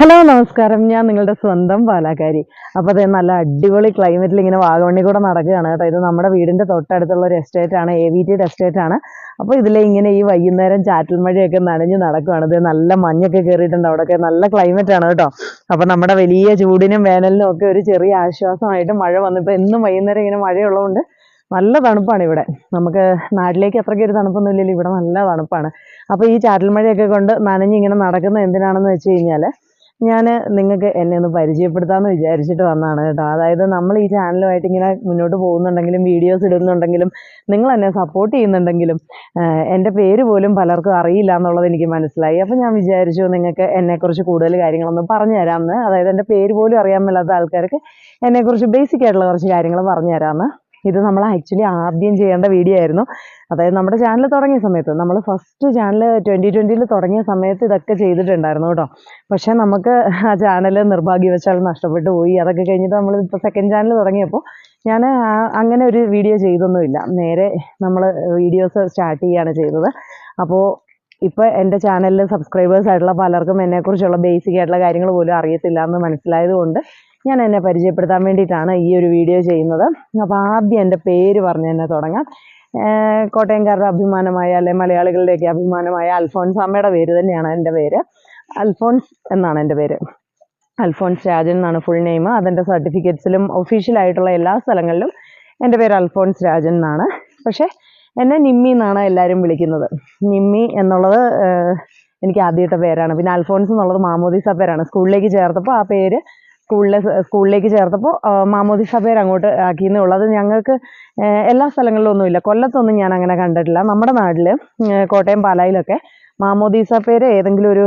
Hello നമസ്കാരം. ഞാൻ നിങ്ങളുടെ സ്വന്തം പാലാക്കാരി. അപ്പോൾ അതേ നല്ല അടിപൊളി ക്ലൈമറ്റിൽ ഇങ്ങനെ വാഗവണ്ണി കൂടെ നടക്കുകയാണ് കേട്ടോ. ഇത് നമ്മുടെ വീടിന്റെ തൊട്ടടുത്തുള്ള ഒരു എസ്റ്റേറ്റ് ആണ് എ വി ടിയുടെ എസ്റ്റേറ്റ് ആണ്. അപ്പോൾ ഇതിലെ ഇങ്ങനെ ഈ വൈകുന്നേരം ചാറ്റൽ മഴയൊക്കെ നനഞ്ഞ് നടക്കുകയാണ്. ഇത് നല്ല മഞ്ഞൊക്കെ കയറിയിട്ടുണ്ട് അവിടെയൊക്കെ. നല്ല ക്ലൈമറ്റ് ആണ് കേട്ടോ. അപ്പോൾ നമ്മുടെ വലിയ ചൂടിനും വേനലിനും ഒക്കെ ഒരു ചെറിയ ആശ്വാസമായിട്ട് മഴ വന്നിപ്പോൾ എന്നും വൈകുന്നേരം ഇങ്ങനെ മഴയുള്ളതുകൊണ്ട് നല്ല തണുപ്പാണ് ഇവിടെ. നമുക്ക് നാട്ടിലേക്ക് അത്രയ്ക്ക് ഒരു തണുപ്പൊന്നും ഇല്ലല്ലോ. ഇവിടെ നല്ല തണുപ്പാണ്. അപ്പോൾ ഈ ചാറ്റൽ മഴയൊക്കെ കൊണ്ട് നനഞ്ഞ് ഇങ്ങനെ നടക്കുന്നത് എന്തിനാണെന്ന് വെച്ച് കഴിഞ്ഞാൽ ഞാൻ നിങ്ങൾക്ക് എന്നെ ഒന്ന് പരിചയപ്പെടുത്താമെന്ന് വിചാരിച്ചിട്ട് വന്നതാണ് കേട്ടോ. അതായത് നമ്മൾ ഈ ചാനലുമായിട്ട് ഇങ്ങനെ മുന്നോട്ട് പോകുന്നുണ്ടെങ്കിലും വീഡിയോസ് ഇടുന്നുണ്ടെങ്കിലും നിങ്ങൾ എന്നെ സപ്പോർട്ട് ചെയ്യുന്നുണ്ടെങ്കിലും എന്റെ പേര് പോലും പലർക്കും അറിയില്ല എന്നുള്ളത് എനിക്ക് മനസ്സിലായി. അപ്പോൾ ഞാൻ വിചാരിച്ചു നിങ്ങൾക്ക് എന്നെക്കുറിച്ച് കൂടുതൽ കാര്യങ്ങളൊന്ന് പറഞ്ഞു തരാമെന്ന് അതായത് എന്റെ പേര് പോലും അറിയാൻ മേലാത്ത ആൾക്കാർക്ക് എന്നെക്കുറിച്ച് ബേസിക് ആയിട്ടുള്ള കുറച്ച് കാര്യങ്ങൾ പറഞ്ഞു തരാമെന്ന് ഇത് നമ്മൾ ആക്ച്വലി ആദ്യം ചെയ്യേണ്ട വീഡിയോ ആയിരുന്നു. അതായത് നമ്മുടെ ചാനൽ തുടങ്ങിയ സമയത്ത് നമ്മൾ ഫസ്റ്റ് ചാനൽ ട്വന്റി ട്വന്റിയിൽ തുടങ്ങിയ സമയത്ത് ഇതൊക്കെ ചെയ്തിട്ടുണ്ടായിരുന്നു കേട്ടോ. പക്ഷേ നമുക്ക് ആ ചാനൽ നിർഭാഗ്യവശാൽ നഷ്ടപ്പെട്ടു പോയി. അതൊക്കെ കഴിഞ്ഞിട്ട് നമ്മൾ ഇപ്പോൾ സെക്കൻഡ് ചാനൽ തുടങ്ങിയപ്പോൾ ഞാൻ അങ്ങനെ ഒരു വീഡിയോ ചെയ്തൊന്നുമില്ല. നേരെ നമ്മൾ വീഡിയോസ് സ്റ്റാർട്ട് ചെയ്യുകയാണ് ചെയ്തത്. അപ്പോൾ ഇപ്പോൾ എന്റെ ചാനലിൽ സബ്സ്ക്രൈബേഴ്സ് ആയിട്ടുള്ള പലർക്കും എന്നെക്കുറിച്ചുള്ള ബേസിക് ആയിട്ടുള്ള കാര്യങ്ങൾ പോലും അറിയത്തില്ല എന്ന് മനസ്സിലായത് കൊണ്ട് ഞാൻ എന്നെ പരിചയപ്പെടുത്താൻ വേണ്ടിയിട്ടാണ് ഈ ഒരു വീഡിയോ ചെയ്യുന്നത്. അപ്പോൾ ആദ്യം എന്റെ പേര് പറഞ്ഞ് തന്നെ തുടങ്ങാം. കോട്ടയംകാരുടെ അഭിമാനമായ അല്ലെ മലയാളികളുടെയൊക്കെ അഭിമാനമായ അൽഫോൺസ് അമ്മയുടെ പേര് തന്നെയാണ് എന്റെ പേര്. അൽഫോൺസ് എന്നാണ് എന്റെ പേര്. അൽഫോൺസ് രാജൻ എന്നാണ് ഫുൾ നെയിം അതിന്റെ സർട്ടിഫിക്കറ്റ്സിലും ഒഫീഷ്യലായിട്ടുള്ള എല്ലാ സ്ഥലങ്ങളിലും എന്റെ പേര് അൽഫോൺസ് രാജൻ എന്നാണ്. പക്ഷേ എന്നെ നിമ്മി എന്നാണ് എല്ലാവരും വിളിക്കുന്നത്. നിമ്മി എന്നുള്ളത് എനിക്ക് ആദ്യത്തെ പേരാണ്. പിന്നെ അൽഫോൺസ് എന്നുള്ളത് മാമോദീസ പേരാണ്. സ്കൂളിലേക്ക് ചേർത്തപ്പോൾ ആ പേര് സ്കൂളിലെ സ്കൂളിലേക്ക് ചേർത്തപ്പോൾ മാമോദി പേര് അങ്ങോട്ട് ആക്കിയെന്നേ ഉള്ളൂ. അത് ഞങ്ങൾക്ക് എല്ലാ സ്ഥലങ്ങളിലും ഒന്നുമില്ല കൊല്ലത്തൊന്നും ഞാൻ അങ്ങനെ കണ്ടിട്ടില്ല. നമ്മുടെ നാട്ടിൽ കോട്ടയം പാലായിലൊക്കെ മാമോദീസ പേര് ഏതെങ്കിലും ഒരു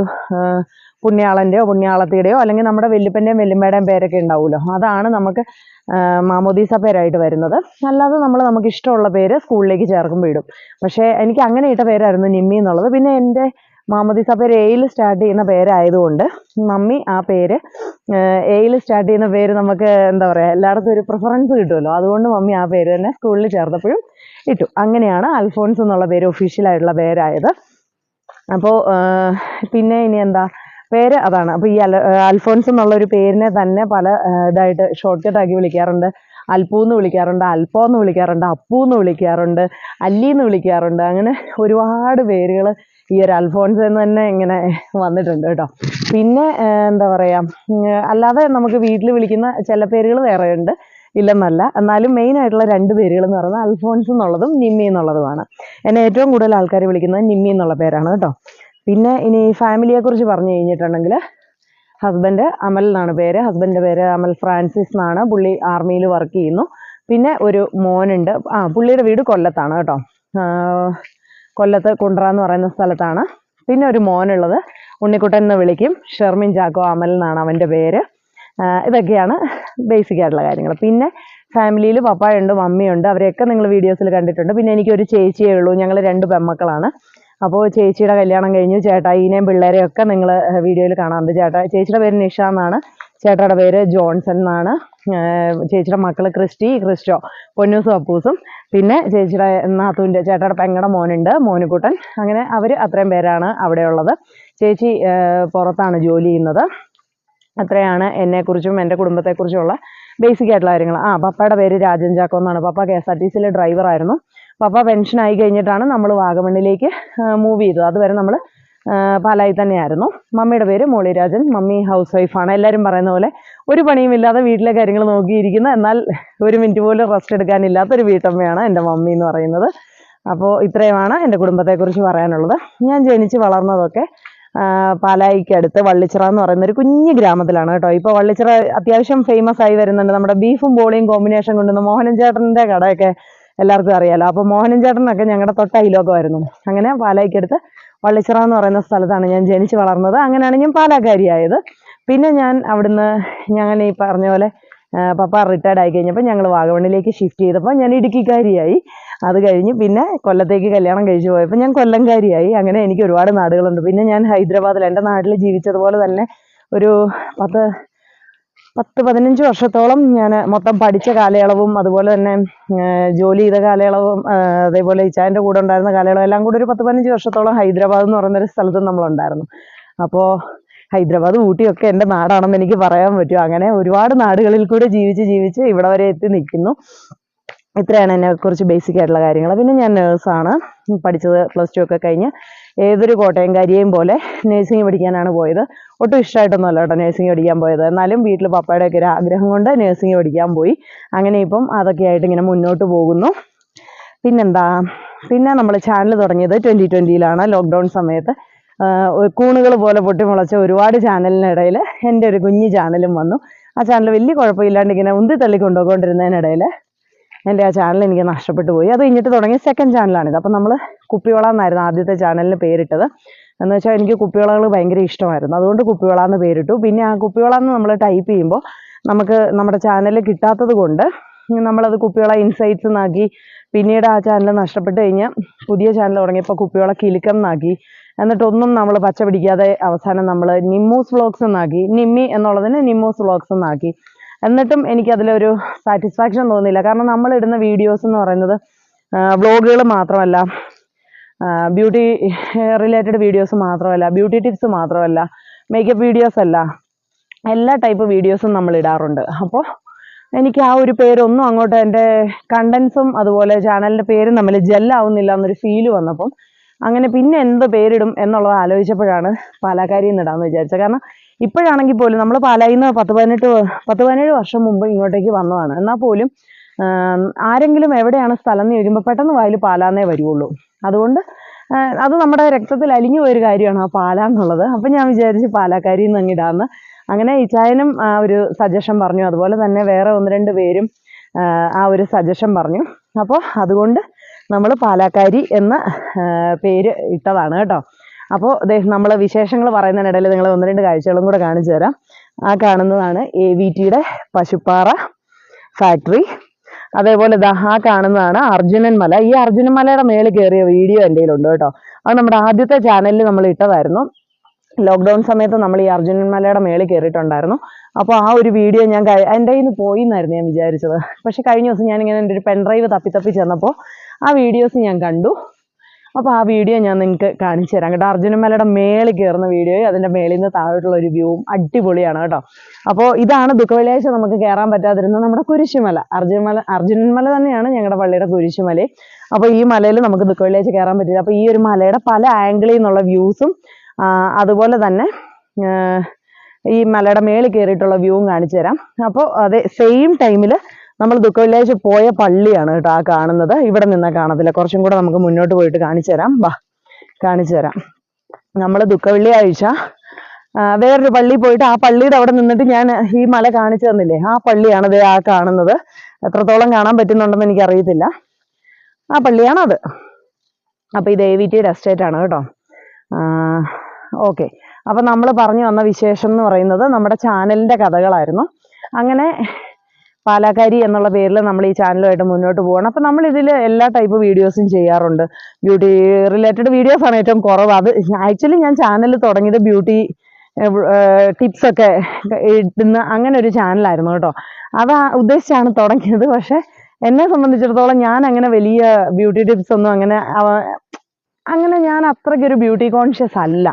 പുണ്യാളന്റെയോ പുണ്യാളത്തിയുടെയോ അല്ലെങ്കിൽ നമ്മുടെ വല്യപ്പന്റെയും വല്യമ്മയുടെയും പേരൊക്കെ ഉണ്ടാവുമല്ലോ അതാണ് നമുക്ക് മാമോദീസ പേരായിട്ട് വരുന്നത്. അല്ലാതെ നമ്മൾ നമുക്ക് ഇഷ്ടമുള്ള പേര് സ്കൂളിലേക്ക് ചേർക്കുമ്പോൾ ഇടും. പക്ഷേ എനിക്ക് അങ്ങനെ ഇട്ട പേരായിരുന്നു നിമ്മി എന്നുള്ളത്. പിന്നെ എന്റെ മാമോദീസ പേര് എയിൽ സ്റ്റാർട്ട് ചെയ്യുന്ന പേരായതുകൊണ്ട് മമ്മി ആ പേര് എയിൽ സ്റ്റാർട്ട് ചെയ്യുന്ന പേര് നമുക്ക് എന്താ പറയുക എല്ലായിടത്തും ഒരു പ്രിഫറൻസ് കിട്ടുമല്ലോ. അതുകൊണ്ട് മമ്മി ആ പേര് തന്നെ സ്കൂളിൽ ചേർന്നപ്പോഴും ഇട്ടു. അങ്ങനെയാണ് അൽഫോൺസ് എന്നുള്ള പേര് ഒഫീഷ്യലായിട്ടുള്ള പേരായത്. അപ്പോൾ പിന്നെ ഇനി എന്താ പേര് അതാണ്. അപ്പൊ ഈ അൽ അൽഫോൻസ് എന്നുള്ള ഒരു പേരിനെ തന്നെ പല ഇതായിട്ട് ഷോർട്ട് കട്ട് ആക്കി വിളിക്കാറുണ്ട്. അൽപ്പൂ എന്ന് വിളിക്കാറുണ്ട് അൽപ്പോ എന്ന് വിളിക്കാറുണ്ട് അപ്പു എന്ന് വിളിക്കാറുണ്ട് അല്ലി എന്ന് വിളിക്കാറുണ്ട്. അങ്ങനെ ഒരുപാട് പേരുകൾ ഈ ഒരു അൽഫോൺസ് എന്ന് തന്നെ ഇങ്ങനെ വന്നിട്ടുണ്ട് കേട്ടോ. പിന്നെ എന്താ പറയാ അല്ലാതെ നമുക്ക് വീട്ടിൽ വിളിക്കുന്ന ചില പേരുകൾ വേറെ ഉണ്ട് ഇല്ലെന്നല്ല. എന്നാലും മെയിൻ ആയിട്ടുള്ള രണ്ട് പേരുകൾ എന്ന് പറയുന്നത് അൽഫോൺസ് എന്നുള്ളതും നിമ്മി എന്നുള്ളതുമാണ്. എന്നെ ഏറ്റവും കൂടുതൽ ആൾക്കാർ വിളിക്കുന്നത് നിമ്മി എന്നുള്ള പേരാണ് കേട്ടോ. പിന്നെ ഇനി ഫാമിലിയെ കുറിച്ച് പറഞ്ഞു കഴിഞ്ഞിട്ടുണ്ടെങ്കിൽ ഹസ്ബൻഡ് അമൽ എന്നാണ് പേര്. ഹസ്ബൻഡിന്റെ പേര് അമൽ ഫ്രാൻസിസ് എന്നാണ്. പുള്ളി ആർമിയിൽ വർക്ക് ചെയ്യുന്നു. പിന്നെ ഒരു മോനുണ്ട്. ആ പുള്ളിയുടെ വീട് കൊല്ലത്താണ് കേട്ടോ. കൊല്ലത്ത് കുണ്ട്ര എന്ന് പറയുന്ന സ്ഥലത്താണ്. പിന്നെ ഒരു മോനുള്ളത്. ഉണ്ണിക്കുട്ടൻ എന്ന് വിളിക്കും. ഷെർമിൻ ചാക്കോ അമൽ എന്നാണ് അവന്റെ പേര്. ഇതൊക്കെയാണ് ബേസിക് ആയിട്ടുള്ള കാര്യങ്ങൾ പിന്നെ ഫാമിലിയിൽ പപ്പായുണ്ട് മമ്മിയുണ്ട്. അവരെയൊക്കെ നിങ്ങൾ വീഡിയോസിൽ കണ്ടിട്ടുണ്ട്. പിന്നെ എനിക്കൊരു ചേച്ചിയേ ഉള്ളൂ. ഞങ്ങൾ രണ്ട് പെമ്മക്കളാണ്. അപ്പോൾ ചേച്ചിയുടെ കല്യാണം കഴിഞ്ഞു. ചേട്ടായിനെയും പിള്ളേരെയും ഒക്കെ നിങ്ങൾ വീഡിയോയിൽ കാണാറുണ്ട്. ചേട്ടാ ചേച്ചിയുടെ പേര് നിഷ എന്നാണ്. ചേട്ടായുടെ പേര് ജോൺസൺ എന്നാണ്. ചേച്ചിയുടെ മക്കൾ ക്രിസ്റ്റി ക്രിസ്റ്റോ പൊന്നൂസും അപ്പൂസും പിന്നെ ചേച്ചിയുടെ നാത്തൂന്റെ ചേട്ടയുടെ പെങ്ങടെ മോനുണ്ട് മോനുകുട്ടൻ. അങ്ങനെ അവർ അത്രയും പേരാണ് അവിടെയുള്ളത്. ചേച്ചി പുറത്താണ് ജോലി ചെയ്യുന്നത്. അത്രയാണ് എന്നെക്കുറിച്ചും എന്റെ കുടുംബത്തെക്കുറിച്ചുമുള്ള ബേസിക് ആയിട്ടുള്ള കാര്യങ്ങൾ. ആ പപ്പയുടെ പേര് രാജൻ ചാക്കോ എന്നാണ്. പപ്പ കെ എസ് ആർ ടി സിയിലെ ഡ്രൈവറായിരുന്നു. പപ്പ പെൻഷൻ ആയി കഴിഞ്ഞിട്ടാണ് നമ്മൾ വാഗമണ്ണിലേക്ക് മൂവ് ചെയ്തത്. അതുവരെ നമ്മൾ പാലായി തന്നെയായിരുന്നു. മമ്മിയുടെ പേര് മോളിരാജൻ. മമ്മി ഹൗസ് വൈഫാണ് എല്ലാവരും പറയുന്ന പോലെ ഒരു പണിയും ഇല്ലാതെ വീട്ടിലെ കാര്യങ്ങൾ നോക്കിയിരിക്കുന്ന. എന്നാൽ ഒരു മിനിറ്റ് പോലും റെസ്റ്റ് എടുക്കാനില്ലാത്തൊരു വീട്ടമ്മയാണ് എന്റെ മമ്മി എന്ന് പറയുന്നത്. അപ്പോൾ ഇത്രയുമാണ് എന്റെ കുടുംബത്തെക്കുറിച്ച് പറയാനുള്ളത്. ഞാൻ ജനിച്ച് വളർന്നതൊക്കെ പാലായിക്ക് പാലായിക്കടുത്ത് വള്ളിച്ചിറ എന്ന് പറയുന്ന ഒരു കുഞ്ഞു ഗ്രാമത്തിലാണ് കേട്ടോ. ഇപ്പോൾ വള്ളിച്ചിറ അത്യാവശ്യം ഫേമസ് ആയി വരുന്നുണ്ട്. നമ്മുടെ ബീഫും ബോളിയും കോമ്പിനേഷൻ കൊണ്ടുവന്ന മോഹനൻ ചേട്ടന്റെ കടയൊക്കെ എല്ലാവർക്കും അറിയാലോ. അപ്പോൾ മോഹനൻ ചേട്ടനൊക്കെ ഞങ്ങളുടെ തൊട്ട അയലോക്കമായിരുന്നു അങ്ങനെ പാലായിക്കടുത്ത് വള്ളിച്ചിറ എന്ന് പറയുന്ന സ്ഥലത്താണ് ഞാൻ ജനിച്ചു വളർന്നത്. അങ്ങനെയാണ് ഞാൻ പാലാക്കാരിയായത്. പിന്നെ ഞാൻ അവിടുന്ന് ഞങ്ങൾ ഈ പറഞ്ഞ പോലെ പപ്പ റിട്ടയർഡ് ആയി കഴിഞ്ഞപ്പോൾ ഞങ്ങൾ വാഗമണിലേക്ക് ഷിഫ്റ്റ് ചെയ്തപ്പോൾ ഞാൻ ഇടുക്കിക്കാരിയായി. അത് കഴിഞ്ഞ് പിന്നെ കൊല്ലത്തേക്ക് കല്യാണം കഴിച്ചു പോയപ്പോൾ ഞാൻ കൊല്ലംകാരിയായി. അങ്ങനെ എനിക്ക് ഒരുപാട് നാടുകളുണ്ട്. പിന്നെ ഞാൻ ഹൈദരാബാദിൽ എന്റെ നാട്ടിൽ ജീവിച്ചതുപോലെ തന്നെ ഒരു പത്ത് പത്ത് പതിനഞ്ച് വർഷത്തോളം ഞാൻ മൊത്തം പഠിച്ച കാലയളവും അതുപോലെ തന്നെ ജോലി ചെയ്ത കാലയളവും അതേപോലെ ഇച്ചാന്റെ കൂടെ ഉണ്ടായിരുന്ന കാലയളവും എല്ലാം കൂടെ ഒരു പത്ത് പതിനഞ്ച് വർഷത്തോളം ഹൈദരാബാദ് എന്ന് പറയുന്നൊരു സ്ഥലത്ത് നമ്മളുണ്ടായിരുന്നു. അപ്പോൾ ഹൈദരാബാദ് ഊട്ടിയൊക്കെ എന്റെ നാടാണെന്ന് എനിക്ക് പറയാൻ പറ്റും. അങ്ങനെ ഒരുപാട് നാടുകളിൽ കൂടെ ജീവിച്ച് ജീവിച്ച് ഇവിടെ വരെ എത്തി നിൽക്കുന്നു. ഇത്രയാണ് എന്നെ കുറിച്ച് ബേസിക് ആയിട്ടുള്ള കാര്യങ്ങൾ പിന്നെ ഞാൻ നേഴ്സാണ് പഠിച്ചത് പ്ലസ് ടു ഒക്കെ കഴിഞ്ഞ് ഏതൊരു കോട്ടയംകാരിയെയും പോലെ നേഴ്സിംഗ് പഠിക്കാനാണ് പോയത്. ഒട്ടും ഇഷ്ടമായിട്ടൊന്നുമല്ല കേട്ടോ നേഴ്സിംഗ് പഠിക്കാൻ പോയത്. എന്നാലും വീട്ടിൽ പപ്പയുടെ ഒക്കെ ഒരു ആഗ്രഹം കൊണ്ട് നേഴ്സിംഗ് പഠിക്കാൻ പോയി. അങ്ങനെ ഇപ്പം അതൊക്കെ ആയിട്ട് ഇങ്ങനെ മുന്നോട്ട് പോകുന്നു. പിന്നെന്താ? പിന്നെ നമ്മൾ ചാനൽ തുടങ്ങിയത് ട്വന്റി ട്വന്റിയിലാണ് ലോക്ക്ഡൗൺ സമയത്ത് കൂണുകൾ പോലെ പൊട്ടിമുളച്ച ഒരുപാട് ചാനലിനിടയിൽ എന്റെ ഒരു കുഞ്ഞു ചാനലും വന്നു. ആ ചാനൽ വലിയ കുഴപ്പമില്ലാണ്ട് ഇങ്ങനെ ഉന്തി തള്ളി കൊണ്ടുപോയിക്കൊണ്ടിരുന്നതിനിടയിൽ എന്റെ ആ ചാനൽ എനിക്ക് നഷ്ടപ്പെട്ടു പോയി. അത് കഴിഞ്ഞിട്ട് തുടങ്ങിയ സെക്കൻഡ് ചാനലാണിത് അപ്പം നമ്മൾ കുപ്പിവള എന്നായിരുന്നു ആദ്യത്തെ ചാനലിന് പേരിട്ടത്. എന്ന് വെച്ചാൽ എനിക്ക് കുപ്പിവളകൾ ഭയങ്കര ഇഷ്ടമായിരുന്നു. അതുകൊണ്ട് കുപ്പിവള എന്ന് പേരിട്ടു. പിന്നെ ആ കുപ്പിവള എന്ന് നമ്മൾ ടൈപ്പ് ചെയ്യുമ്പോൾ നമുക്ക് നമ്മുടെ ചാനൽ കിട്ടാത്തത് കൊണ്ട് നമ്മളത് കുപ്പിവള ഇൻസൈറ്റ്സ് എന്നാക്കി പിന്നീട് ആ ചാനൽ നഷ്ടപ്പെട്ട് കഴിഞ്ഞാൽ പുതിയ ചാനൽ തുടങ്ങിയപ്പോൾ കുപ്പിവള കിലുക്കം എന്നാക്കി എന്നിട്ടൊന്നും നമ്മൾ പച്ച പിടിക്കാതെ അവസാനം നമ്മൾ നിമ്മൂസ് വ്ളോഗ്സ് എന്നാക്കി നിമ്മി എന്നുള്ളതിന് നിമ്മൂസ് വ്ളോഗ്സ് എന്നാക്കി എന്നിട്ടും എനിക്കതിലൊരു സാറ്റിസ്ഫാക്ഷൻ തോന്നിയില്ല. കാരണം നമ്മൾ ഇടുന്ന വീഡിയോസ് എന്ന് പറയുന്നത് വ്ളോഗുകൾ മാത്രമല്ല ബ്യൂട്ടി റിലേറ്റഡ് വീഡിയോസ് മാത്രമല്ല ബ്യൂട്ടി ടിപ്സ് മാത്രമല്ല മേക്കപ്പ് വീഡിയോസ് അല്ല എല്ലാ ടൈപ്പ് വീഡിയോസും നമ്മൾ ഇടാറുണ്ട് അപ്പോൾ എനിക്ക് ആ ഒരു പേരൊന്നും അങ്ങോട്ട് എന്റെ കണ്ടൻസും അതുപോലെ ചാനലിന്റെ പേരും തമ്മിൽ ജെല്ലാവുന്നില്ല എന്നൊരു ഫീൽ വന്നപ്പം അങ്ങനെ പിന്നെ എന്ത് പേരിടും എന്നുള്ളത് ആലോചിച്ചപ്പോഴാണ് പാലാക്കാരി എന്നിടാന്ന് വിചാരിച്ചത്. കാരണം ഇപ്പോഴാണെങ്കിൽ പോലും നമ്മൾ പാലായിൽ നിന്ന് പത്ത് പതിനെട്ട് പത്ത് പതിനേഴ് വർഷം മുമ്പ് ഇങ്ങോട്ടേക്ക് വന്നതാണ്. എന്നാൽ പോലും ആരെങ്കിലും എവിടെയാണ് സ്ഥലം എന്ന് ചോദിക്കുമ്പോൾ പെട്ടെന്ന് വായിൽ പാലാന്നേ വരുള്ളൂ അതുകൊണ്ട് അത് നമ്മുടെ രക്തത്തിൽ അലിഞ്ഞു പോയൊരു കാര്യമാണ് ആ പാല എന്നുള്ളത്. അപ്പം ഞാൻ വിചാരിച്ച് പാലാക്കാരി നിന്ന് അങ്ങിടാന്ന് അങ്ങനെ ഇച്ചായനും ആ ഒരു സജഷൻ പറഞ്ഞു. അതുപോലെ തന്നെ വേറെ ഒന്ന് രണ്ട് പേരും ആ ഒരു സജഷൻ പറഞ്ഞു. അപ്പോൾ അതുകൊണ്ട് നമ്മൾ പാലാക്കാരി എന്ന പേര് ഇട്ടതാണ് കേട്ടോ. അപ്പോൾ നമ്മൾ വിശേഷങ്ങൾ പറയുന്നതിനിടയിൽ നിങ്ങൾ ഒന്ന് രണ്ട് കാഴ്ചകളും കൂടെ കാണിച്ചു തരാം. ആ കാണുന്നതാണ് എ വി ടിയുടെ പശുപ്പാറ ഫാക്ടറി അതേപോലെ ആ കാണുന്നതാണ് അർജുനൻ മല. ഈ അർജുനൻ മലയുടെ മേളിൽ കയറിയ വീഡിയോ എന്റെ കയ്യിലുണ്ട് കേട്ടോ. അത് നമ്മുടെ ആദ്യത്തെ ചാനലിൽ നമ്മൾ ഇട്ടതായിരുന്നു. ലോക്ക്ഡൗൺ സമയത്ത് നമ്മൾ ഈ അർജുനൻ മലയുടെ മേളിൽ കയറിയിട്ടുണ്ടായിരുന്നു. അപ്പോൾ ആ ഒരു വീഡിയോ ഞാൻ എന്റെ കയ്യിൽ നിന്ന് പോയി എന്നായിരുന്നു ഞാൻ വിചാരിച്ചത്. പക്ഷെ കഴിഞ്ഞ ദിവസം ഞാനിങ്ങനെ എന്റെ ഒരു പെൻഡ്രൈവ് തപ്പി തപ്പി ചെന്നപ്പോൾ ആ വീഡിയോസ് ഞാൻ കണ്ടു. അപ്പോൾ ആ വീഡിയോ ഞാൻ നിങ്ങൾക്ക് കാണിച്ചു തരാം കേട്ടോ. അർജുനൻ മലയുടെ മേളിൽ കയറുന്ന വീഡിയോ അതിന്റെ മേളിൽ നിന്ന് താഴോട്ടുള്ള ഒരു വ്യൂവും അടിപൊളിയാണ് കേട്ടോ. അപ്പോൾ ഇതാണ് ദുഃഖവെള്ളിയാഴ്ച നമുക്ക് കയറാൻ പറ്റാതിരുന്ന നമ്മുടെ കുരിശുമല. അർജുനമല അർജുനൻ മല തന്നെയാണ് ഞങ്ങളുടെ പള്ളിയുടെ കുരിശുമല. അപ്പോൾ ഈ മലയിൽ നമുക്ക് ദുഃഖവെള്ളിയാഴ്ച കയറാൻ പറ്റില്ല. അപ്പോൾ ഈ ഒരു മലയുടെ പല ആംഗിളിൽ നിന്നുള്ള വ്യൂസും അതുപോലെ തന്നെ ഈ മലയുടെ മേളിൽ കയറിയിട്ടുള്ള വ്യൂവും കാണിച്ചു തരാം. അപ്പോൾ അതെ സെയിം ടൈമിൽ നമ്മൾ ദുഃഖവെള്ളിയാഴ്ച പോയ പള്ളിയാണ് കേട്ടോ ആ കാണുന്നത്. ഇവിടെ നിന്നാ കാണത്തില്ല. കുറച്ചും കൂടെ നമുക്ക് മുന്നോട്ട് പോയിട്ട് കാണിച്ചു തരാം. വാ കാണിച്ചു തരാം. നമ്മൾ ദുഃഖവെള്ളിയാഴ്ച വേറൊരു പള്ളി പോയിട്ട് ആ പള്ളിയുടെ അവിടെ നിന്നിട്ട് ഞാൻ ഈ മല കാണിച്ചു തന്നില്ലേ? ആ പള്ളിയാണ് ദേ ആ കാണുന്നത്. എത്രത്തോളം കാണാൻ പറ്റുന്നുണ്ടെന്ന് എനിക്ക് അറിയത്തില്ല ആ പള്ളിയാണത് അപ്പൊ ഇത് എ വി ടിയുടെ എസ്റ്റേറ്റ് ആണ് കേട്ടോ. ഓക്കെ. അപ്പൊ നമ്മൾ പറഞ്ഞു വന്ന വിശേഷം എന്ന് പറയുന്നത് നമ്മുടെ ചാനലിന്റെ കഥകളായിരുന്നു. അങ്ങനെ പാലാക്കാരി എന്നുള്ള പേരിൽ നമ്മൾ ഈ ചാനലുമായിട്ട് മുന്നോട്ട് പോകണം അപ്പം നമ്മൾ ഇതിൽ എല്ലാ ടൈപ്പ് വീഡിയോസും ചെയ്യാറുണ്ട്. ബ്യൂട്ടി റിലേറ്റഡ് വീഡിയോസാണ് ഏറ്റവും കുറവ്. അത് ആക്ച്വലി ഞാൻ ചാനൽ തുടങ്ങിയത് ബ്യൂട്ടി ടിപ്സൊക്കെ ഇടുന്ന അങ്ങനെ ഒരു ചാനലായിരുന്നു കേട്ടോ. അത് ഉദ്ദേശിച്ചാണ് തുടങ്ങിയത്. പക്ഷേ എന്നെ സംബന്ധിച്ചിടത്തോളം ഞാൻ അങ്ങനെ വലിയ ബ്യൂട്ടി ടിപ്സ് ഒന്നും അങ്ങനെ അങ്ങനെ ഞാൻ അത്രയ്ക്കൊരു ബ്യൂട്ടി കോൺഷ്യസ് അല്ല.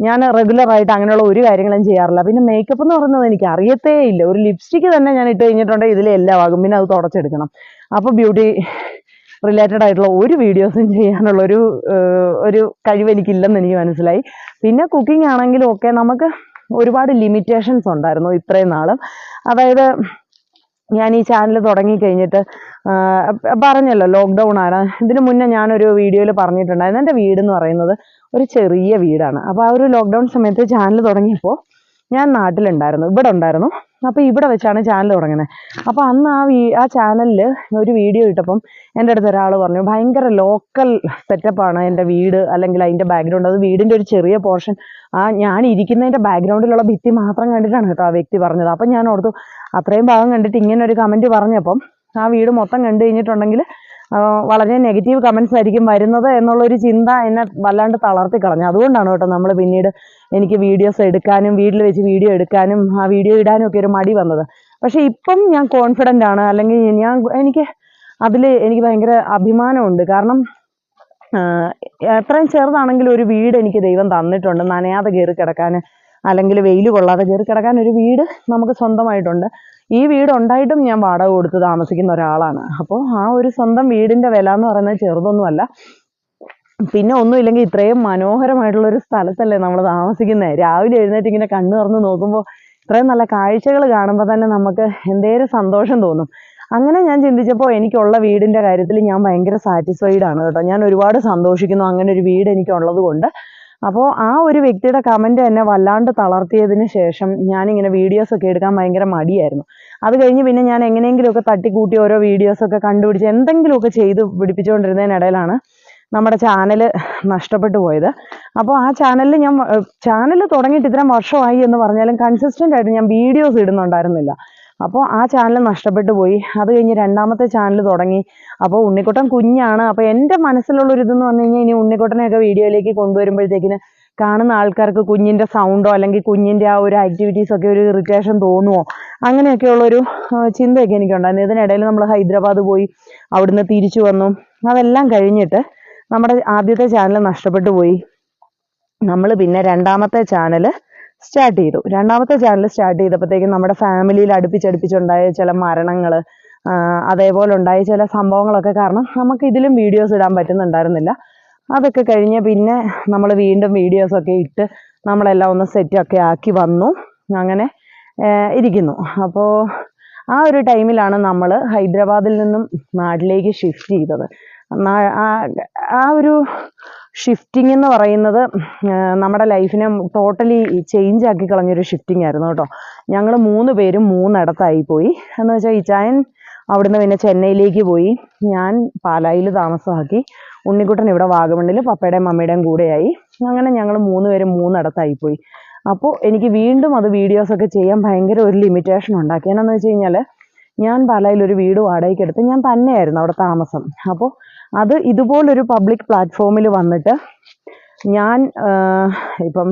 ഞാൻ റെഗുലർ ആയിട്ട് അങ്ങനെയുള്ള ഒരു കാര്യങ്ങളും ചെയ്യാറില്ല. പിന്നെ മേക്കപ്പ് എന്ന് പറയുന്നത് എനിക്ക് അറിയത്തേ ഇല്ല. ഒരു ലിപ്സ്റ്റിക്ക് തന്നെ ഞാൻ ഇട്ട് കഴിഞ്ഞിട്ടുണ്ടെങ്കിൽ ഇതിലെ എല്ലാം ആകും. പിന്നെ അത് തുടച്ചെടുക്കണം. അപ്പോൾ ബ്യൂട്ടി റിലേറ്റഡ് ആയിട്ടുള്ള ഒരു വീഡിയോസും ചെയ്യാനുള്ള ഒരു ഒരു കഴിവ് എനിക്കില്ലെന്ന് എനിക്ക് മനസ്സിലായി. പിന്നെ കുക്കിംഗ് ആണെങ്കിലും ഒക്കെ നമുക്ക് ഒരുപാട് ലിമിറ്റേഷൻസ് ഉണ്ടായിരുന്നു ഇത്രയും നാളും. അതായത് ഞാൻ ഈ ചാനൽ തുടങ്ങി കഴിഞ്ഞിട്ട് പറഞ്ഞല്ലോ ലോക്ക്ഡൗൺ ആണ്. ഇതിനു മുന്നേ ഞാനൊരു വീഡിയോയിൽ പറഞ്ഞിട്ടുണ്ടായിരുന്നു. എന്റെ വീട് എന്ന് പറയുന്നത് ഒരു ചെറിയ വീടാണ്. അപ്പോൾ ആ ഒരു ലോക്ക്ഡൗൺ സമയത്ത് ചാനൽ തുടങ്ങിയപ്പോൾ ഞാൻ നാട്ടിലുണ്ടായിരുന്നു. ഇവിടെ ഉണ്ടായിരുന്നു അപ്പോൾ ഇവിടെ വെച്ചാണ് ചാനൽ തുടങ്ങുന്നത് അപ്പോൾ അന്ന് ആ വീ ആ ചാനലിൽ ഒരു വീഡിയോ ഇട്ടപ്പം എന്റെ അടുത്ത് ഒരാൾ പറഞ്ഞു ഭയങ്കര ലോക്കൽ സെറ്റപ്പാണ് എന്റെ വീട് അല്ലെങ്കിൽ അതിന്റെ ബാക്ക്ഗ്രൗണ്ട് അത് വീടിന്റെ ഒരു ചെറിയ പോർഷൻ ആ ഞാൻ ഇരിക്കുന്നതിന്റെ ബാക്ക്ഗ്രൗണ്ടിലുള്ള ഭിത്തി മാത്രം കണ്ടിട്ടാണ് കേട്ടോ ആ വ്യക്തി പറഞ്ഞത്. അപ്പം ഞാൻ ഓർത്തു അത്രയും ഭാഗം കണ്ടിട്ട് ഇങ്ങനെ ഒരു കമന്റ് പറഞ്ഞപ്പം ആ വീട് മൊത്തം കണ്ടു കഴിഞ്ഞിട്ടുണ്ടെങ്കിൽ വളരെ നെഗറ്റീവ് കമൻസ് ആയിരിക്കും വരുന്നത് എന്നുള്ളൊരു ചിന്ത എന്നെ വല്ലാണ്ട് തളർത്തി കളഞ്ഞു. അതുകൊണ്ടാണ് കേട്ടോ നമ്മൾ പിന്നീട് എനിക്ക് വീഡിയോസ് എടുക്കാനും വീട്ടിൽ വെച്ച് വീഡിയോ എടുക്കാനും ആ വീഡിയോ ഇടാനും ഒക്കെ ഒരു മടി വന്നത്. പക്ഷെ ഇപ്പം ഞാൻ കോൺഫിഡന്റ് ആണ്. അല്ലെങ്കിൽ ഞാൻ എനിക്ക് അതിൽ എനിക്ക് ഭയങ്കര അഭിമാനമുണ്ട്. കാരണം എത്രയും ചെറുതാണെങ്കിലും ഒരു വീട് എനിക്ക് ദൈവം തന്നിട്ടുണ്ട്. നനയാതെ കയറി കിടക്കാൻ അല്ലെങ്കിൽ വെയിൽ കൊള്ളാതെ കയറി കിടക്കാൻ ഒരു വീട് നമുക്ക് സ്വന്തമായിട്ടുണ്ട്. ഈ വീട് ഉണ്ടായിട്ടും ഞാൻ വാടക കൊടുത്ത് താമസിക്കുന്ന ഒരാളാണ്. അപ്പോൾ ആ ഒരു സ്വന്തം വീടിന്റെ വില എന്ന് പറയുന്നത് ചെറുതൊന്നുമല്ല. പിന്നെ ഒന്നുമില്ലെങ്കിൽ ഇത്രയും മനോഹരമായിട്ടുള്ള ഒരു സ്ഥലത്തല്ലേ നമ്മൾ താമസിക്കുന്നത് രാവിലെ എഴുന്നേറ്റ് ഇങ്ങനെ കണ്ണു തുറന്ന് നോക്കുമ്പോൾ ഇത്രയും നല്ല കാഴ്ചകൾ കാണുമ്പോൾ തന്നെ നമുക്ക് എന്തേലും സന്തോഷം തോന്നും. അങ്ങനെ ഞാൻ ചിന്തിച്ചപ്പോൾ എനിക്കുള്ള വീടിന്റെ കാര്യത്തിൽ ഞാൻ ഭയങ്കര സാറ്റിസ്ഫൈഡ് ആണ് കേട്ടോ. ഞാൻ ഒരുപാട് സന്തോഷിക്കുന്നു. അങ്ങനെ ഒരു വീട് എനിക്കുള്ളത് കൊണ്ട്. അപ്പോൾ ആ ഒരു വ്യക്തിയുടെ കമന്റ് എന്നെ വല്ലാണ്ട് തളർത്തിയതിന് ശേഷം ഞാനിങ്ങനെ വീഡിയോസ് ഒക്കെ എടുക്കാൻ ഭയങ്കര മടിയായിരുന്നു. അത് കഴിഞ്ഞ് പിന്നെ ഞാൻ എങ്ങനെയെങ്കിലുമൊക്കെ തട്ടിക്കൂട്ടി ഓരോ വീഡിയോസൊക്കെ കണ്ടുപിടിച്ച് എന്തെങ്കിലുമൊക്കെ ചെയ്ത് പിടിപ്പിച്ചുകൊണ്ടിരുന്നതിനിടയിലാണ് നമ്മുടെ ചാനൽ നഷ്ടപ്പെട്ടു പോയത്. അപ്പോൾ ആ ചാനലിൽ ഞാൻ ചാനൽ തുടങ്ങിയിട്ട് ഇത്രയും വർഷമായി എന്ന് പറഞ്ഞാലും കൺസിസ്റ്റന്റ് ആയിട്ട് ഞാൻ വീഡിയോസ് ഇടുന്നുണ്ടായിരുന്നില്ല. അപ്പോൾ ആ ചാനൽ നഷ്ടപ്പെട്ടു പോയി. അത് കഴിഞ്ഞ് രണ്ടാമത്തെ ചാനൽ തുടങ്ങി. അപ്പോൾ ഉണ്ണിക്കുട്ടൻ കുഞ്ഞാണ്. അപ്പോൾ എന്റെ മനസ്സിലുള്ളൊരു ഇതെന്ന് പറഞ്ഞു കഴിഞ്ഞാൽ ഇനി ഉണ്ണിക്കുട്ടനെയൊക്കെ വീഡിയോയിലേക്ക് കൊണ്ടുവരുമ്പോഴത്തേക്കിന് കാണുന്ന ആൾക്കാർക്ക് കുഞ്ഞിന്റെ സൗണ്ടോ അല്ലെങ്കിൽ കുഞ്ഞിന്റെ ആ ഒരു ആക്ടിവിറ്റീസ് ഒക്കെ ഒരു ഇറിറ്റേഷൻ തോന്നുമോ അങ്ങനെയൊക്കെയുള്ളൊരു ചിന്തയൊക്കെ എനിക്കുണ്ടായിരുന്നു. ഇതിനിടയിൽ നമ്മൾ ഹൈദരാബാദ് പോയി അവിടുന്ന് തിരിച്ചു വന്നു. അതെല്ലാം കഴിഞ്ഞിട്ട് നമ്മുടെ ആദ്യത്തെ ചാനൽ നഷ്ടപ്പെട്ടു പോയി. നമ്മൾ പിന്നെ രണ്ടാമത്തെ ചാനൽ സ്റ്റാർട്ട് ചെയ്തു. രണ്ടാമത്തെ ചാനൽ സ്റ്റാർട്ട് ചെയ്തപ്പോഴത്തേക്കും നമ്മുടെ ഫാമിലിയിൽ അടുപ്പിച്ചടുപ്പിച്ചുണ്ടായ ചില മരണങ്ങൾ അതേപോലെ ഉണ്ടായ ചില സംഭവങ്ങളൊക്കെ കാരണം നമുക്ക് ഇതിലും വീഡിയോസ് ഇടാൻ പറ്റുന്നുണ്ടായിരുന്നില്ല. അതൊക്കെ കഴിഞ്ഞ് പിന്നെ നമ്മൾ വീണ്ടും വീഡിയോസൊക്കെ ഇട്ട് നമ്മളെല്ലാം ഒന്ന് സെറ്റൊക്കെ ആക്കി വന്നു. അങ്ങനെ ഇരിക്കുന്നു. അപ്പോൾ ആ ഒരു ടൈമിലാണ് നമ്മൾ ഹൈദരാബാദിൽ നിന്നും നാട്ടിലേക്ക് ഷിഫ്റ്റ് ചെയ്തത്. ആ- ഒരു ഷിഫ്റ്റിംഗ് എന്ന് പറയുന്നത് നമ്മുടെ ലൈഫിനെ ടോട്ടലി ചേഞ്ച് ആക്കി കളഞ്ഞൊരു ഷിഫ്റ്റിംഗ് ആയിരുന്നു കേട്ടോ. ഞങ്ങൾ മൂന്ന് പേരും മൂന്നിടത്തായി പോയി. എന്ന് വെച്ചാൽ ഇച്ചായൻ അവിടുന്ന് പിന്നെ ചെന്നൈയിലേക്ക് പോയി. ഞാൻ പാലായിൽ താമസമാക്കി. ഉണ്ണിക്കുട്ടൻ ഇവിടെ വാഗമണ്ണിൽ പപ്പയുടെയും മമ്മിയുടെയും കൂടെയായി. അങ്ങനെ ഞങ്ങൾ മൂന്ന് പേരും മൂന്നിടത്തായി പോയി. അപ്പോൾ എനിക്ക് വീണ്ടും അത് വീഡിയോസൊക്കെ ചെയ്യാൻ ഭയങ്കര ഒരു ലിമിറ്റേഷൻ ഉണ്ടാക്കി. എന്നാന്ന് വെച്ച് കഴിഞ്ഞാൽ ഞാൻ പാലായിൽ ഒരു വീട് വാടകയ്ക്ക് എടുത്ത് ഞാൻ തന്നെയായിരുന്നു അവിടെ താമസം. അപ്പോൾ അത് ഇതുപോലൊരു പബ്ലിക് പ്ലാറ്റ്ഫോമിൽ വന്നിട്ട് ഞാൻ ഇപ്പം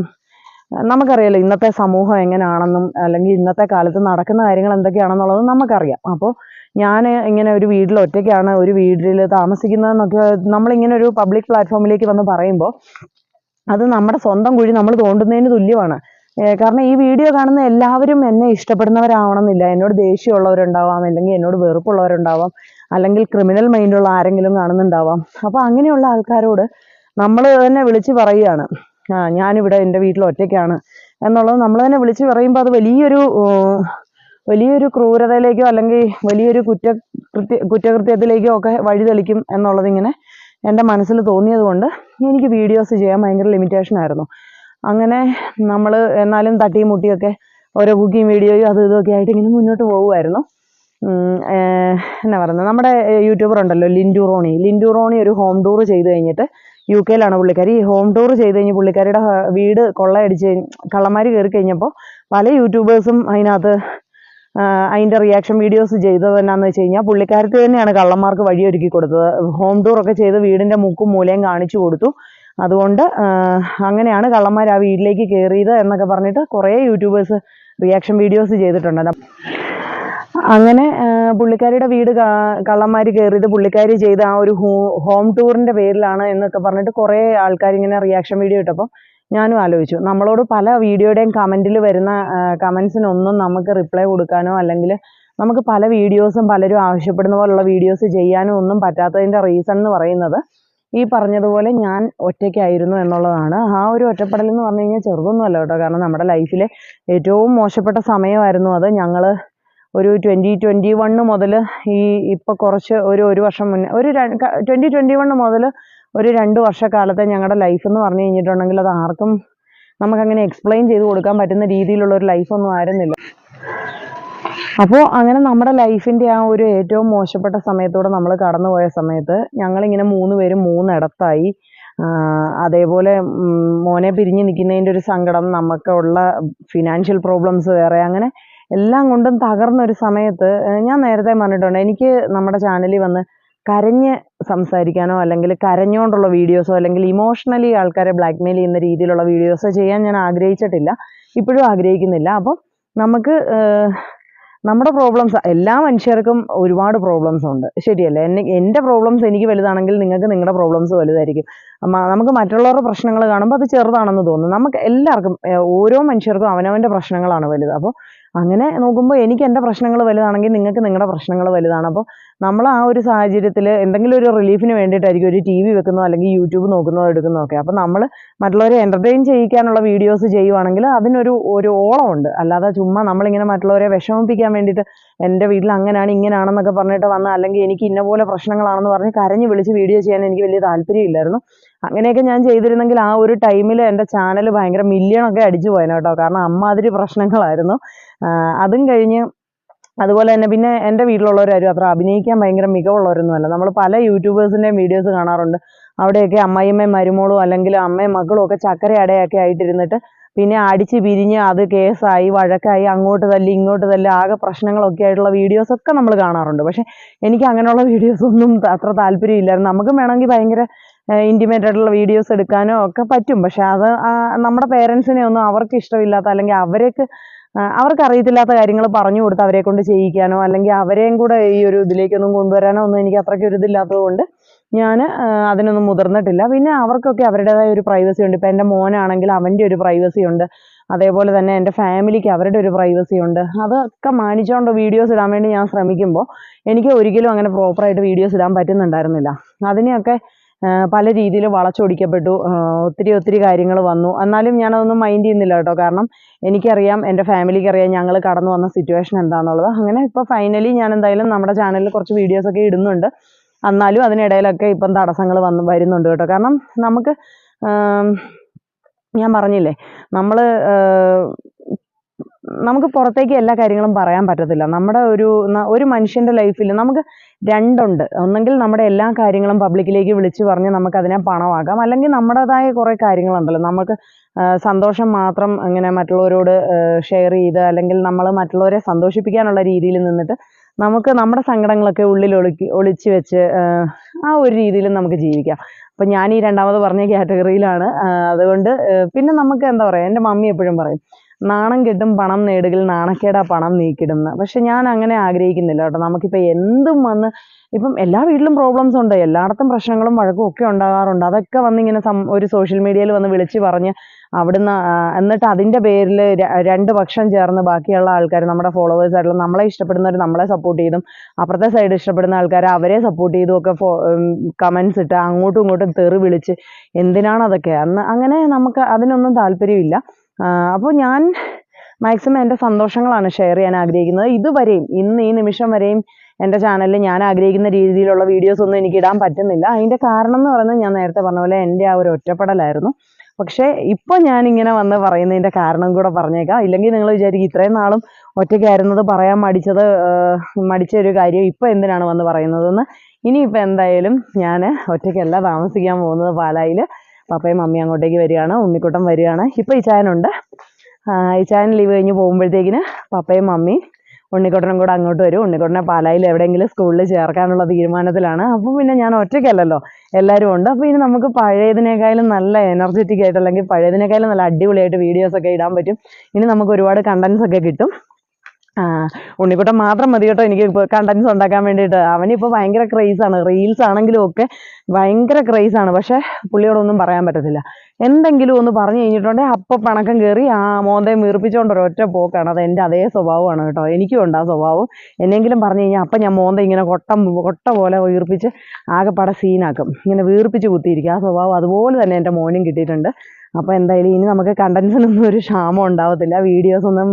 നമുക്കറിയാലോ ഇന്നത്തെ സമൂഹം എങ്ങനെയാണെന്നും അല്ലെങ്കിൽ ഇന്നത്തെ കാലത്ത് നടക്കുന്ന കാര്യങ്ങൾ എന്തൊക്കെയാണെന്നുള്ളത് നമുക്കറിയാം. അപ്പോൾ ഞാൻ ഇങ്ങനെ ഒരു വീട്ടിൽ ഒറ്റയ്ക്കാണ് ഒരു വീട്ടിൽ താമസിക്കുന്നതെന്നൊക്കെ നമ്മളിങ്ങനെ ഒരു പബ്ലിക് പ്ലാറ്റ്ഫോമിലേക്ക് വന്ന് പറയുമ്പോൾ അത് നമ്മുടെ സ്വന്തം കുഴി നമ്മൾ തോണ്ടുന്നതിന് തുല്യമാണ്. കാരണം ഈ വീഡിയോ കാണുന്ന എല്ലാവരും എന്നെ ഇഷ്ടപ്പെടുന്നവരാവണമെന്നില്ല. എന്നോട് ദേഷ്യമുള്ളവരുണ്ടാവാം അല്ലെങ്കിൽ എന്നോട് വെറുപ്പുള്ളവരുണ്ടാവാം. അല്ലെങ്കിൽ ക്രിമിനൽ മൈൻഡുള്ള ആരെങ്കിലും കാണുന്നുണ്ടാവാം. അപ്പോൾ അങ്ങനെയുള്ള ആൾക്കാരോട് നമ്മൾ തന്നെ വിളിച്ച് പറയുകയാണ്. ഞാനിവിടെ എന്റെ വീട്ടിൽ ഒറ്റയ്ക്കാണ് എന്നുള്ളത് നമ്മൾ തന്നെ വിളിച്ച് പറയുമ്പോൾ അത് വലിയൊരു വലിയൊരു ക്രൂരതയിലേക്കോ അല്ലെങ്കിൽ വലിയൊരു കുറ്റ കൃത്യ കുറ്റകൃത്യത്തിലേക്കോ ഒക്കെ വഴിതെളിക്കും എന്നുള്ളത് ഇങ്ങനെ എന്റെ മനസ്സിൽ തോന്നിയത് കൊണ്ട് എനിക്ക് വീഡിയോസ് ചെയ്യാൻ ഭയങ്കര ലിമിറ്റേഷൻ ആയിരുന്നു. അങ്ങനെ നമ്മൾ എന്നാലും തട്ടിയും മുട്ടിയൊക്കെ ഓരോ കുക്കിംഗ് വീഡിയോയും അതും ഇതൊക്കെ ആയിട്ട് ഇങ്ങനെ മുന്നോട്ട് പോകുമായിരുന്നു. എന്നാ പറയുന്നത്? നമ്മുടെ യൂട്യൂബർ ഉണ്ടല്ലോ ലിൻഡു റോണി. ലിൻഡു റോണി ഒരു ഹോം ടൂർ ചെയ്ത് കഴിഞ്ഞിട്ട് യു കെയിലാണ് പുള്ളിക്കാരി. ഈ ഹോം ടൂർ ചെയ്ത് കഴിഞ്ഞ് പുള്ളിക്കാരിയുടെ വീട് കൊള്ളയടിച്ച് കള്ളന്മാർ കയറി കഴിഞ്ഞപ്പോൾ പല യൂട്യൂബേഴ്സും അതിനകത്ത് അതിന്റെ റിയാക്ഷൻ വീഡിയോസ് ചെയ്തത് എന്നാന്ന് വെച്ച് കഴിഞ്ഞാൽ പുള്ളിക്കാരത്തി തന്നെയാണ് കള്ളന്മാർക്ക് വഴിയൊരുക്കി കൊടുത്തത്. ഹോം ടൂർ ഒക്കെ ചെയ്ത് വീടിന്റെ മുക്കും മൂലയും കാണിച്ചു കൊടുത്തു. അതുകൊണ്ട് അങ്ങനെയാണ് കള്ളന്മാർ ആ വീട്ടിലേക്ക് കയറിയത് എന്നൊക്കെ പറഞ്ഞിട്ട് കുറേ യൂട്യൂബേഴ്സ് റിയാക്ഷൻ വീഡിയോസ് ചെയ്തിട്ടുണ്ട്. അങ്ങനെ പുള്ളിക്കാരിയുടെ വീട് കള്ളന്മാര് കയറിയത് പുള്ളിക്കാരി ചെയ്ത ആ ഒരു ഹോം ടൂറിന്റെ പേരിലാണ് എന്നൊക്കെ പറഞ്ഞിട്ട് കുറേ ആൾക്കാർ ഇങ്ങനെ റിയാക്ഷൻ വീഡിയോ ഇട്ടപ്പോൾ ഞാനും ആലോചിച്ചു. നമ്മളോട് പല വീഡിയോയുടെയും കമന്റിൽ വരുന്ന കമന്റ്സിനൊന്നും നമുക്ക് റിപ്ലൈ കൊടുക്കാനോ അല്ലെങ്കിൽ നമുക്ക് പല വീഡിയോസും പലരും ആവശ്യപ്പെടുന്ന പോലുള്ള വീഡിയോസ് ചെയ്യാനോ ഒന്നും പറ്റാത്തതിന്റെ റീസൺ എന്ന് പറയുന്നത് ഈ പറഞ്ഞതുപോലെ ഞാൻ ഒറ്റയ്ക്കായിരുന്നു എന്നുള്ളതാണ്. ആ ഒരു ഒറ്റപ്പെടൽ എന്ന് പറഞ്ഞു കഴിഞ്ഞാൽ ചെറുതൊന്നുമല്ല കേട്ടോ. കാരണം നമ്മുടെ ലൈഫിലെ ഏറ്റവും മോശപ്പെട്ട സമയമായിരുന്നു അത്. ഞങ്ങൾ ഒരു ട്വന്റി ട്വന്റി വണ്ണ് മുതൽ ഈ ഇപ്പോൾ കുറച്ച് ഒരു ഒരു വർഷം മുന്നേ ഒരു ട്വന്റി ട്വന്റി വണ്ണ് മുതൽ ഒരു രണ്ട് വർഷക്കാലത്തെ ഞങ്ങളുടെ ലൈഫ് എന്ന് പറഞ്ഞു കഴിഞ്ഞിട്ടുണ്ടെങ്കിൽ അത് ആർക്കും നമുക്കങ്ങനെ എക്സ്പ്ലെയിൻ ചെയ്ത് കൊടുക്കാൻ പറ്റുന്ന രീതിയിലുള്ള ഒരു ലൈഫൊന്നും ആയിരുന്നില്ല. അപ്പോൾ അങ്ങനെ നമ്മുടെ ലൈഫിന്റെ ആ ഒരു ഏറ്റവും മോശപ്പെട്ട സമയത്തൂടെ നമ്മൾ കടന്നുപോയ സമയത്ത് ഞങ്ങളിങ്ങനെ മൂന്ന് പേരും മൂന്നിടത്തായി അതേപോലെ മോനെ പിരിഞ്ഞ് നിൽക്കുന്നതിന്റെ ഒരു സങ്കടം നമുക്കുള്ള ഫിനാൻഷ്യൽ പ്രോബ്ലംസ് വേറെ അങ്ങനെ എല്ലാം കൊണ്ടും തകർന്നൊരു സമയത്ത് ഏഹ് ഞാൻ നേരത്തെ പറഞ്ഞിട്ടുണ്ട് എനിക്ക് നമ്മുടെ ചാനലിൽ വന്ന് കരഞ്ഞ് സംസാരിക്കാനോ അല്ലെങ്കിൽ കരഞ്ഞുകൊണ്ടുള്ള വീഡിയോസോ അല്ലെങ്കിൽ ഇമോഷണലി ആൾക്കാരെ ബ്ലാക്ക്മെയിൽ ചെയ്യുന്ന രീതിയിലുള്ള വീഡിയോസോ ചെയ്യാൻ ഞാൻ ആഗ്രഹിച്ചിട്ടില്ല. ഇപ്പോഴും ആഗ്രഹിക്കുന്നില്ല. അപ്പം നമുക്ക് നമ്മുടെ പ്രോബ്ലംസ് എല്ലാ മനുഷ്യർക്കും ഒരുപാട് പ്രോബ്ലംസ് ഉണ്ട്. ശരിയല്ലേ? എന്നെ എന്റെ പ്രോബ്ലംസ് എനിക്ക് വലുതാണെങ്കിൽ നിങ്ങൾക്ക് നിങ്ങളുടെ പ്രോബ്ലംസ് വലുതായിരിക്കും. നമുക്ക് മറ്റുള്ളവരുടെ പ്രശ്നങ്ങൾ കാണുമ്പോൾ അത് ചെറുതാണെന്ന് തോന്നും. നമുക്ക് എല്ലാവർക്കും ഓരോ മനുഷ്യർക്കും അവനവന്റെ പ്രശ്നങ്ങളാണ് വലുത്. അപ്പോൾ അങ്ങനെ നോക്കുമ്പോൾ എനിക്ക് എന്റെ പ്രശ്നങ്ങൾ വലുതാണെങ്കിൽ നിങ്ങൾക്ക് നിങ്ങളുടെ പ്രശ്നങ്ങൾ വലുതാണ്. അപ്പോൾ നമ്മൾ ആ ഒരു സാഹചര്യത്തിൽ എന്തെങ്കിലും ഒരു റിലീഫിന് വേണ്ടിയിട്ടായിരിക്കും ഒരു ടി വി വെക്കുന്നോ അല്ലെങ്കിൽ യൂട്യൂബ് നോക്കുന്നോ എടുക്കുന്നോ ഒക്കെ അപ്പോൾ നമ്മൾ മറ്റുള്ളവരെ എന്റർടൈൻ ചെയ്യിക്കാനുള്ള വീഡിയോസ് ചെയ്യുവാണെങ്കിൽ അതിനൊരു ഒരു ഓളമുണ്ട്. അല്ലാതെ ചുമ്മാ നമ്മളിങ്ങനെ മറ്റുള്ളവരെ വിഷമിപ്പിക്കാൻ വേണ്ടിയിട്ട് എന്റെ വീട്ടിൽ അങ്ങനെയാണ് ഇങ്ങനെയാണെന്നൊക്കെ പറഞ്ഞിട്ട് വന്ന അല്ലെങ്കിൽ എനിക്ക് ഇന്ന പോലെ പ്രശ്നങ്ങളാണെന്ന് പറഞ്ഞ് കരഞ്ഞ് വിളിച്ച് വീഡിയോ ചെയ്യാൻ എനിക്ക് വലിയ താല്പര്യമില്ലായിരുന്നു അങ്ങനെയൊക്കെ ഞാൻ ചെയ്തിരുന്നെങ്കിൽ ആ ഒരു ടൈമിൽ എന്റെ ചാനൽ ഭയങ്കര മില്യണൊക്കെ അടിച്ചു പോയേനെ കാരണം അമ്മാതിരി പ്രശ്നങ്ങളായിരുന്നു. അതും കഴിഞ്ഞ് അതുപോലെ തന്നെ പിന്നെ എന്റെ വീട്ടിലുള്ളവരാരും അത്ര അഭിനയിക്കാൻ ഭയങ്കര മികവുള്ളവരൊന്നും അല്ല. നമ്മൾ പല യൂട്യൂബേഴ്സിന്റെയും വീഡിയോസ് കാണാറുണ്ട്. അവിടെയൊക്കെ അമ്മായിയമ്മയും മരുമോളും അല്ലെങ്കിൽ അമ്മയും മക്കളും ഒക്കെ ചക്കര അടയൊക്കെ ആയിട്ടിരുന്നിട്ട് പിന്നെ അടിച്ച് പിരിഞ്ഞ് അത് കേസായി വഴക്കായി അങ്ങോട്ട് തല്ലി ഇങ്ങോട്ട് തല്ലി ആകെ പ്രശ്നങ്ങളൊക്കെ ആയിട്ടുള്ള വീഡിയോസ് ഒക്കെ നമ്മൾ കാണാറുണ്ട്. പക്ഷേ എനിക്ക് അങ്ങനെയുള്ള വീഡിയോസ് ഒന്നും അത്ര താല്പര്യമില്ലായിരുന്നു. നമുക്കും വേണമെങ്കിൽ ഭയങ്കര ഇന്റിമേറ്റ് ആയിട്ടുള്ള വീഡിയോസ് എടുക്കാനോ ഒക്കെ പറ്റും. പക്ഷേ അത് നമ്മുടെ പേരൻസിനെ ഒന്നും അവർക്ക് ഇഷ്ടമില്ലാത്ത അല്ലെങ്കിൽ അവർക്ക് ആ, അവർക്ക് അറിയത്തില്ലാത്ത കാര്യങ്ങൾ പറഞ്ഞു കൊടുത്ത് അവരെ കൊണ്ട് ചെയ്യിക്കാനോ അല്ലെങ്കിൽ അവരെയും കൂടെ ഈ ഒരു ഇതിലേക്കൊന്നും കൊണ്ടുവരാനോ ഒന്നും എനിക്ക് അത്രയ്ക്ക് ഒരു ഇതില്ലാത്തത് കൊണ്ട് ഞാൻ അതിനൊന്നും മുതിർന്നിട്ടില്ല. പിന്നെ അവർക്കൊക്കെ അവരുടേതായ ഒരു പ്രൈവസി ഉണ്ട്. ഇപ്പം എന്റെ മോനാണെങ്കിൽ അവന്റെ ഒരു പ്രൈവസി ഉണ്ട്. അതേപോലെ തന്നെ എന്റെ ഫാമിലിക്ക് അവരുടെ ഒരു പ്രൈവസി ഉണ്ട്. അതൊക്കെ മാനിച്ചുകൊണ്ട് വീഡിയോസ് ഇടാൻ വേണ്ടി ഞാൻ ശ്രമിക്കുമ്പോൾ എനിക്ക് ഒരിക്കലും അങ്ങനെ പ്രോപ്പറായിട്ട് വീഡിയോസ് ഇടാൻ പറ്റുന്നുണ്ടായിരുന്നില്ല. അതിനെയൊക്കെ പല രീതിയിൽ വളച്ചൊടിക്കപ്പെട്ടു. ഒത്തിരി ഒത്തിരി കാര്യങ്ങൾ വന്നു. എന്നാലും ഞാനതൊന്നും മൈൻഡ് ചെയ്യുന്നില്ല കേട്ടോ. കാരണം എനിക്കറിയാം എന്റെ ഫാമിലിക്ക് അറിയാം ഞങ്ങൾ കടന്നു വന്ന സിറ്റുവേഷൻ എന്താണെന്നുള്ളത് അങ്ങനെ ഇപ്പോൾ ഫൈനലി ഞാൻ എന്തായാലും നമ്മുടെ ചാനലിൽ കുറച്ച് വീഡിയോസൊക്കെ ഇടുന്നുണ്ട്. എന്നാലും അതിനിടയിലൊക്കെ ഇപ്പം തടസ്സങ്ങൾ വന്ന് വരുന്നുണ്ട് കേട്ടോ. കാരണം നമുക്ക് ഞാൻ പറഞ്ഞില്ലേ നമ്മൾ നമുക്ക് പുറത്തേക്ക് എല്ലാ കാര്യങ്ങളും പറയാൻ പറ്റത്തില്ല. നമ്മുടെ ഒരു ഒരു മനുഷ്യന്റെ ലൈഫിൽ നമുക്ക് രണ്ടുണ്ട്. ഒന്നെങ്കിൽ നമ്മുടെ എല്ലാ കാര്യങ്ങളും പബ്ലിക്കിലേക്ക് വിളിച്ചു പറഞ്ഞ് നമുക്കതിനെ പണമാക്കാം. അല്ലെങ്കിൽ നമ്മുടേതായ കുറേ കാര്യങ്ങളുണ്ടല്ലോ. നമുക്ക് സന്തോഷം മാത്രം ഇങ്ങനെ മറ്റുള്ളവരോട് ഷെയർ ചെയ്ത് അല്ലെങ്കിൽ നമ്മൾ മറ്റുള്ളവരെ സന്തോഷിപ്പിക്കാനുള്ള രീതിയിൽ നിന്നിട്ട് നമുക്ക് നമ്മുടെ സങ്കടങ്ങളൊക്കെ ഉള്ളിൽ ഒളിക്കി ഒളിച്ചു വെച്ച് ആ ഒരു രീതിയിൽ നമുക്ക് ജീവിക്കാം. അപ്പം ഞാൻ ഈ രണ്ടാമത് പറഞ്ഞ കാറ്റഗറിയിലാണ് അതുകൊണ്ട് പിന്നെ നമുക്ക് എന്താ പറയുക എന്റെ മമ്മി എപ്പോഴും പറയും നാണം കെട്ടും പണം നേടുകിൽ നാണക്കേടാ പണം നീക്കിടുന്ന. പക്ഷെ ഞാൻ അങ്ങനെ ആഗ്രഹിക്കുന്നില്ല കേട്ടോ. നമുക്കിപ്പോൾ എന്തും വന്ന് ഇപ്പം എല്ലാ വീട്ടിലും പ്രോബ്ലംസ് ഉണ്ട്. എല്ലായിടത്തും പ്രശ്നങ്ങളും വഴക്കും ഒക്കെ ഉണ്ടാകാറുണ്ട്. അതൊക്കെ വന്നിങ്ങനെ സം ഒരു സോഷ്യൽ മീഡിയയിൽ വന്ന് വിളിച്ച് പറഞ്ഞ് അവിടുന്ന് എന്നിട്ട് അതിന്റെ പേരിൽ രണ്ട് പക്ഷം ചേർന്ന് ബാക്കിയുള്ള ആൾക്കാർ നമ്മുടെ ഫോളോവേഴ്സ് ആയിട്ടുള്ള നമ്മളെ ഇഷ്ടപ്പെടുന്നവർ നമ്മളെ സപ്പോർട്ട് ചെയ്തും അപ്പുറത്തെ സൈഡ് ഇഷ്ടപ്പെടുന്ന ആൾക്കാർ അവരെ സപ്പോർട്ട് ചെയ്തും ഒക്കെ കമൻസ് ഇട്ട് അങ്ങോട്ടും ഇങ്ങോട്ടും തെറി വിളിച്ച് എന്തിനാണ് അതൊക്കെ അന്ന് അങ്ങനെ നമുക്ക് അതിനൊന്നും താല്പര്യമില്ല. അപ്പോൾ ഞാൻ മാക്സിമം എന്റെ സന്തോഷങ്ങളാണ് ഷെയർ ചെയ്യാൻ ആഗ്രഹിക്കുന്നത്. ഇതുവരെയും ഇന്ന് ഈ നിമിഷം വരെയും എന്റെ ചാനലിൽ ഞാൻ ആഗ്രഹിക്കുന്ന രീതിയിലുള്ള വീഡിയോസ് ഒന്നും എനിക്ക് ഇടാൻ പറ്റുന്നില്ല. അതിന്റെ കാരണം എന്ന് പറയുന്നത് ഞാൻ നേരത്തെ പറഞ്ഞ പോലെ എന്റെ ആ ഒരു ഒറ്റപ്പെടലായിരുന്നു. പക്ഷേ ഇപ്പോൾ ഞാൻ ഇങ്ങനെ വന്ന് പറയുന്നതിന്റെ കാരണം കൂടെ പറഞ്ഞേക്കാം. ഇല്ലെങ്കിൽ നിങ്ങൾ വിചാരിക്കും ഇത്രയും നാളും ഒറ്റയ്ക്കായിരുന്നത് പറയാൻ മടിച്ചത് മടിച്ച ഒരു കാര്യം ഇപ്പോൾ എന്തിനാണ് വന്ന് പറയുന്നതെന്ന്. ഇനിയിപ്പോൾ എന്തായാലും ഞാൻ ഒറ്റയ്ക്കല്ല താമസിക്കാൻ പോകുന്നത് പാലായിൽ പപ്പയും മമ്മിയും അങ്ങോട്ടേക്ക് വരികയാണ് ഉണ്ണിക്കുട്ടൻ വരികയാണ്. ഇപ്പോൾ ഈ ചായൻ ലീവ് കഴിഞ്ഞ് പോകുമ്പോഴത്തേക്കിന് പപ്പയും മമ്മിയും ഉണ്ണിക്കുട്ടനും കൂടെ അങ്ങോട്ട് വരും. ഉണ്ണിക്കുട്ടനെ പാലായിൽ എവിടെയെങ്കിലും സ്കൂളിൽ ചേർക്കാനുള്ള തീരുമാനത്തിലാണ്. അപ്പോൾ പിന്നെ ഞാൻ ഒറ്റയ്ക്കല്ലല്ലോ എല്ലാവരും ഉണ്ട്. അപ്പോൾ ഇനി നമുക്ക് പഴയതിനേക്കാളും നല്ല എനർജറ്റിക് ആയിട്ട് അല്ലെങ്കിൽ പഴയതിനേക്കാളും നല്ല അടിപൊളിയായിട്ട് വീഡിയോസൊക്കെ ഇടാൻ പറ്റും. ഇനി നമുക്ക് ഒരുപാട് കണ്ടൻസ് ഒക്കെ കിട്ടും. ആ, ഉണ്ണിക്കുട്ടൻ മാത്രം മതി കേട്ടോ. എനിക്ക് കണ്ടന്റ്സ് ഉണ്ടാക്കാൻ വേണ്ടിയിട്ട്. അവനിപ്പോൾ ഭയങ്കര ആണ്. റീൽസ് ആണെങ്കിലും ഒക്കെ ഭയങ്കര ക്രേസാണ് പക്ഷെ പുള്ളിയോടൊന്നും പറയാൻ പറ്റത്തില്ല. എന്തെങ്കിലും ഒന്ന് പറഞ്ഞു കഴിഞ്ഞിട്ടുണ്ടെങ്കിൽ അപ്പം പണക്കം കയറി ആ മോന്തയും വീർപ്പിച്ചുകൊണ്ട് ഒരൊറ്റ പോക്കാണ്. അത് എന്റെ അതേ സ്വഭാവമാണ് കേട്ടോ. എനിക്കും ഉണ്ട് ആ സ്വഭാവം. എന്നെങ്കിലും പറഞ്ഞു കഴിഞ്ഞാൽ അപ്പം ഞാൻ മോന്ത ഇങ്ങനെ കൊട്ടം കൊട്ട പോലെ വീർപ്പിച്ച് ആകെപ്പാടെ സീനാക്കും ഇങ്ങനെ വീർപ്പിച്ച് കുത്തിയിരിക്കും. ആ സ്വഭാവം അതുപോലെ തന്നെ എന്റെ മോനും കിട്ടിയിട്ടുണ്ട്. അപ്പോൾ എന്തായാലും ഇനി നമുക്ക് കണ്ടൻസിനൊന്നും ഒരു ക്ഷാമം ഉണ്ടാവത്തില്ല. വീഡിയോസ് ഒന്നും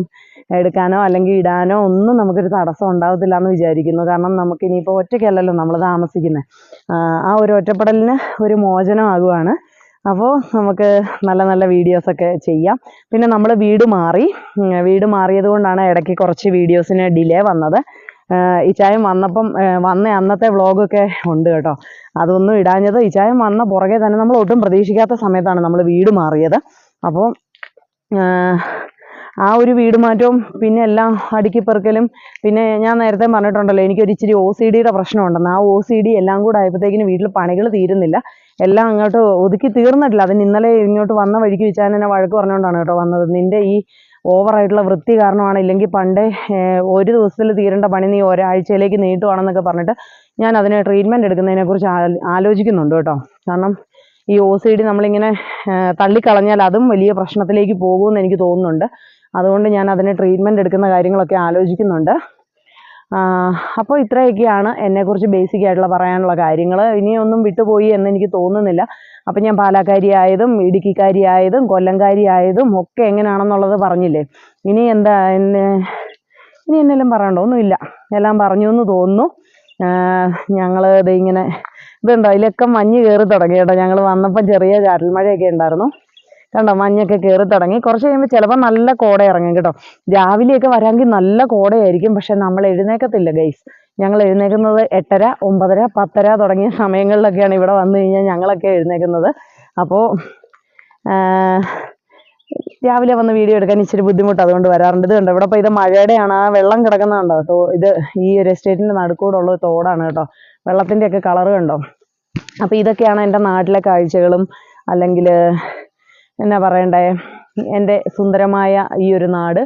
എടുക്കാനോ അല്ലെങ്കിൽ ഇടാനോ ഒന്നും നമുക്കൊരു തടസ്സം ഉണ്ടാവത്തില്ല എന്ന് വിചാരിക്കുന്നു. കാരണം നമുക്ക് ഇനിയിപ്പോൾ ഒറ്റയ്ക്കല്ലല്ലോ നമ്മൾ താമസിക്കുന്നത് ആ ഒരു ഒറ്റപ്പെടലിന് ഒരു മോചനമാകുവാണ് അപ്പോൾ നമുക്ക് നല്ല നല്ല വീഡിയോസൊക്കെ ചെയ്യാം. പിന്നെ നമ്മൾ വീട് മാറി. വീട് മാറിയത് കൊണ്ടാണ് ഇടയ്ക്ക് കുറച്ച് വീഡിയോസിന് ഡിലേ വന്നത്. ആഹ് ചായം വന്നപ്പം വന്ന അന്നത്തെ വ്ളോഗൊക്കെ ഉണ്ട് കേട്ടോ. അതൊന്നും ഇടാഞ്ഞത് ഈ ചായം വന്ന പുറകെ തന്നെ നമ്മൾ ഒട്ടും പ്രതീക്ഷിക്കാത്ത സമയത്താണ് നമ്മൾ വീട് മാറിയത്. അപ്പോൾ ആ ഒരു വീട് മാറ്റവും പിന്നെ എല്ലാം അടുക്കിപ്പെറുക്കലും പിന്നെ ഞാൻ നേരത്തെ പറഞ്ഞിട്ടുണ്ടല്ലോ എനിക്കൊരു ഇച്ചിരി ഒ സി ഡിയുടെ പ്രശ്നമുണ്ടെന്ന്. ആ ഒ സി ഡി എല്ലാം കൂടെ ആയപ്പോഴത്തേക്കിന് വീട്ടിൽ പണികൾ തീരുന്നില്ല. എല്ലാം അങ്ങോട്ട് ഒതുക്കി തീർന്നിട്ടില്ല. അതിന് ഇന്നലെ ഇങ്ങോട്ട് വന്ന വഴിക്ക് വെച്ചാൽ എന്നെ വഴക്ക് പറഞ്ഞുകൊണ്ടാണ് കേട്ടോ വന്നത്. നിന്റെ ഈ ഓവറായിട്ടുള്ള വൃത്തി കാരണമാണ്. ഇല്ലെങ്കിൽ പണ്ടേ ഒരു ദിവസത്തിൽ തീരേണ്ട പണി നീ ഒരാഴ്ചയിലേക്ക് നീട്ടുവാണെന്നൊക്കെ പറഞ്ഞിട്ട് ഞാൻ അതിന് ട്രീറ്റ്മെന്റ് എടുക്കുന്നതിനെക്കുറിച്ച് ആലോചിക്കുന്നുണ്ട് കേട്ടോ. കാരണം ഈ ഒ സി ഡി നമ്മളിങ്ങനെ തള്ളിക്കളഞ്ഞാൽ അതും വലിയ പ്രശ്നത്തിലേക്ക് പോകുമെന്ന് എനിക്ക് തോന്നുന്നുണ്ട്. അതുകൊണ്ട് ഞാൻ അതിന് ട്രീറ്റ്മെന്റ് എടുക്കുന്ന കാര്യങ്ങളൊക്കെ ആലോചിക്കുന്നുണ്ട്. അപ്പോൾ ഇത്രയൊക്കെയാണ് എന്നെക്കുറിച്ച് ബേസിക് ആയിട്ടുള്ള പറയാനുള്ള കാര്യങ്ങൾ ഇനിയൊന്നും വിട്ടുപോയി എന്ന് എനിക്ക് തോന്നുന്നില്ല. അപ്പം ഞാൻ പാലക്കാരിയായതും ഇടുക്കിക്കാരിയായതും കൊല്ലംകാരിയായതും ഒക്കെ എങ്ങനെയാണെന്നുള്ളത് പറഞ്ഞില്ലേ? ഇനി എന്താ എന്നെ ഇനി എന്നെല്ലാം പറയണ്ടോ ഒന്നുമില്ല. എല്ലാം പറഞ്ഞു എന്ന് തോന്നുന്നു. ഞങ്ങൾ ഇത് ഇങ്ങനെ ഇതുണ്ടോ ഇതിലൊക്കെ മഞ്ഞ് കയറി തുടങ്ങി ഞങ്ങൾ വന്നപ്പം ചെറിയ ചാറ്റൽ മഴയൊക്കെ ഉണ്ടായിരുന്നു. കണ്ടോ മഞ്ഞൊക്കെ കയറി തുടങ്ങി. കുറച്ച് കഴിയുമ്പോൾ ചിലപ്പോൾ നല്ല കോട ഇറങ്ങും കേട്ടോ. രാവിലെയൊക്കെ വരാമെങ്കിൽ നല്ല കോടയായിരിക്കും പക്ഷെ നമ്മൾ എഴുന്നേക്കത്തില്ല ഗൈസ് ഞങ്ങൾ എഴുന്നേക്കുന്നത് എട്ടര ഒമ്പതര പത്തര തുടങ്ങിയ സമയങ്ങളിലൊക്കെയാണ് ഇവിടെ വന്നു കഴിഞ്ഞാൽ ഞങ്ങളൊക്കെ എഴുന്നേക്കുന്നത്. അപ്പോൾ രാവിലെ വന്ന് വീഡിയോ എടുക്കാൻ ഇച്ചിരി ബുദ്ധിമുട്ട് അതുകൊണ്ട് വരാറുണ്ട്. ഇത് കണ്ടോ ഇവിടെ ഇപ്പോൾ ഇത് മഴയുടെയാണ്. ആ വെള്ളം കിടക്കുന്നതുണ്ടോ തോ ഇത് ഈ ഒരു എസ്റ്റേറ്റിന്റെ നടുക്കൂടെ ഉള്ള തോടാണ് കേട്ടോ. വെള്ളത്തിന്റെയൊക്കെ കളറ് കണ്ടോ. അപ്പോൾ ഇതൊക്കെയാണ് എന്റെ നാട്ടിലെ കാഴ്ചകളും അല്ലെങ്കിൽ എന്നാ പറയണ്ടേ? എന്റെ സുന്ദരമായ ഈ ഒരു നാട്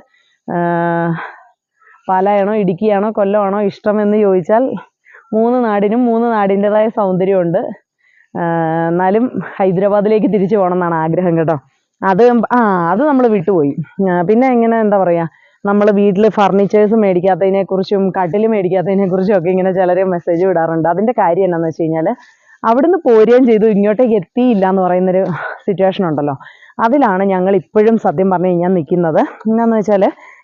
പാലായാണോ ഇടുക്കിയാണോ കൊല്ലമാണോ ഇഷ്ടമെന്ന് ചോദിച്ചാൽ മൂന്ന് നാടിനും മൂന്ന് നാടിന്റെതായ സൗന്ദര്യമുണ്ട്. എന്നാലും ഹൈദരാബാദിലേക്ക് തിരിച്ചു പോകണം എന്നാണ് ആഗ്രഹം കേട്ടോ. അത് ആ അത് നമ്മൾ വിട്ടുപോയി. പിന്നെ എങ്ങനെ എന്താ പറയുക നമ്മൾ വീട്ടിൽ ഫർണിച്ചേഴ്സ് മേടിക്കാത്തതിനെ കുറിച്ചും കട്ടിൽ മേടിക്കാത്തതിനെ കുറിച്ചും ഒക്കെ ഇങ്ങനെ ചിലർ മെസ്സേജ് വിടാറുണ്ട്. അതിന്റെ കാര്യം എന്നാന്ന് വെച്ച് കഴിഞ്ഞാൽ അവിടുന്ന് പോരുകയും ചെയ്തു ഇങ്ങോട്ടേക്ക് എത്തിയില്ല എന്ന് പറയുന്നൊരു സിറ്റുവേഷൻ ഉണ്ടല്ലോ. അതിലാണ് ഞങ്ങൾ ഇപ്പോഴും സത്യം പറഞ്ഞു കഴിഞ്ഞാൽ നിൽക്കുന്നത്. എന്നാന്ന് വെച്ചാൽ